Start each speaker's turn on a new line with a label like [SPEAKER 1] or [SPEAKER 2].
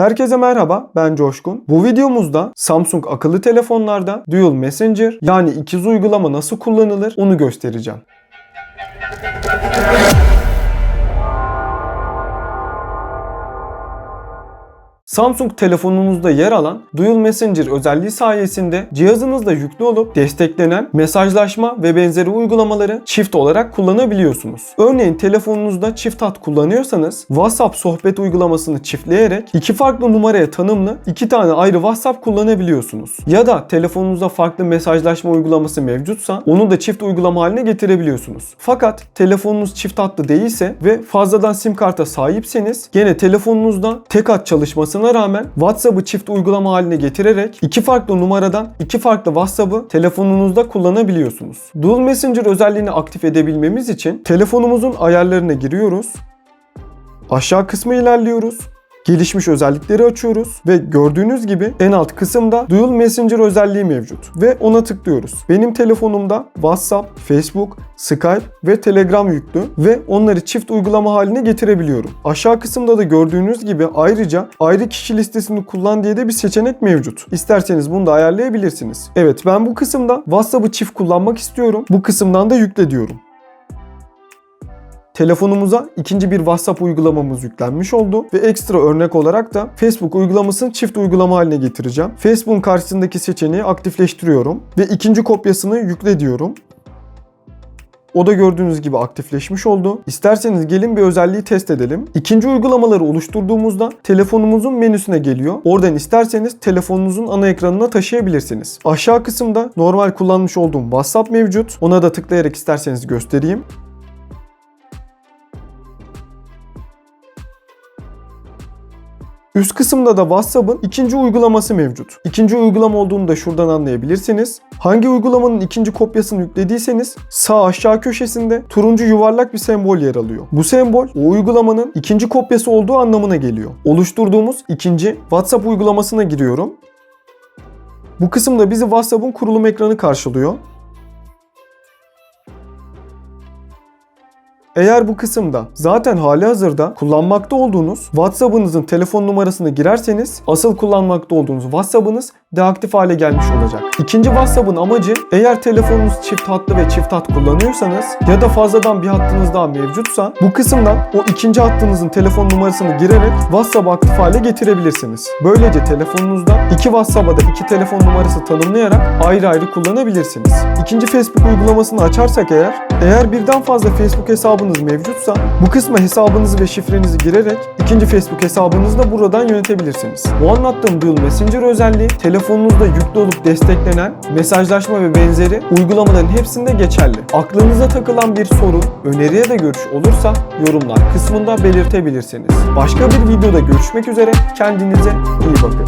[SPEAKER 1] Herkese merhaba, ben Coşkun. Bu videomuzda Samsung akıllı telefonlarda Dual Messenger yani ikiz uygulama nasıl kullanılır onu göstereceğim. Samsung telefonunuzda yer alan Dual Messenger özelliği sayesinde cihazınızda yüklü olup desteklenen mesajlaşma ve benzeri uygulamaları çift olarak kullanabiliyorsunuz. Örneğin telefonunuzda çift hat kullanıyorsanız WhatsApp sohbet uygulamasını çiftleyerek iki farklı numaraya tanımlı iki tane ayrı WhatsApp kullanabiliyorsunuz. Ya da telefonunuzda farklı mesajlaşma uygulaması mevcutsa onu da çift uygulama haline getirebiliyorsunuz. Fakat telefonunuz çift hatlı değilse ve fazladan sim karta sahipseniz gene telefonunuzda tek hat çalışmasına rağmen WhatsApp'ı çift uygulama haline getirerek iki farklı numaradan iki farklı WhatsApp'ı telefonunuzda kullanabiliyorsunuz. Dual Messenger özelliğini aktif edebilmemiz için telefonumuzun ayarlarına giriyoruz. Aşağı kısmı ilerliyoruz. Gelişmiş özellikleri açıyoruz ve gördüğünüz gibi en alt kısımda Dual Messenger özelliği mevcut ve ona tıklıyoruz. Benim telefonumda WhatsApp, Facebook, Skype ve Telegram yüklü ve onları çift uygulama haline getirebiliyorum. Aşağı kısımda da gördüğünüz gibi ayrıca ayrı kişi listesini kullan diye de bir seçenek mevcut. İsterseniz bunu da ayarlayabilirsiniz. Evet ben bu kısımda WhatsApp'ı çift kullanmak istiyorum. Bu kısımdan da yükle diyorum. Telefonumuza ikinci bir WhatsApp uygulamamız yüklenmiş oldu ve ekstra örnek olarak da Facebook uygulamasını çift uygulama haline getireceğim. Facebook'un karşısındaki seçeneği aktifleştiriyorum ve ikinci kopyasını yükle diyorum. O da gördüğünüz gibi aktifleşmiş oldu. İsterseniz gelin bir özelliği test edelim. İkinci uygulamaları oluşturduğumuzda telefonumuzun menüsüne geliyor. Oradan isterseniz telefonunuzun ana ekranına taşıyabilirsiniz. Aşağı kısımda normal kullanmış olduğum WhatsApp mevcut. Ona da tıklayarak isterseniz göstereyim. Üst kısımda da WhatsApp'ın ikinci uygulaması mevcut. İkinci uygulama olduğunu da şuradan anlayabilirsiniz. Hangi uygulamanın ikinci kopyasını yüklediyseniz sağ aşağı köşesinde turuncu yuvarlak bir sembol yer alıyor. Bu sembol o uygulamanın ikinci kopyası olduğu anlamına geliyor. Oluşturduğumuz ikinci WhatsApp uygulamasına giriyorum. Bu kısımda bizi WhatsApp'ın kurulum ekranı karşılıyor. Eğer bu kısımda zaten hali hazırda kullanmakta olduğunuz WhatsApp'ınızın telefon numarasını girerseniz asıl kullanmakta olduğunuz WhatsApp'ınız deaktif hale gelmiş olacak. İkinci WhatsApp'ın amacı eğer telefonunuz çift hatlı ve çift hat kullanıyorsanız ya da fazladan bir hattınız daha mevcutsa bu kısımdan o ikinci hattınızın telefon numarasını girerek WhatsApp'ı aktif hale getirebilirsiniz. Böylece telefonunuzda iki WhatsApp'a da iki telefon numarası tanımlayarak ayrı ayrı kullanabilirsiniz. İkinci Facebook uygulamasını açarsak eğer, eğer birden fazla Facebook hesabınız mevcutsa bu kısma hesabınızı ve şifrenizi girerek ikinci Facebook hesabınızı da buradan yönetebilirsiniz. Bu anlattığım Dual Messenger özelliği telefonunuzda yüklü olup desteklenen mesajlaşma ve benzeri uygulamaların hepsinde geçerli. Aklınıza takılan bir sorun, öneri ya da görüş olursa yorumlar kısmında belirtebilirsiniz. Başka bir videoda görüşmek üzere. Kendinize iyi bakın.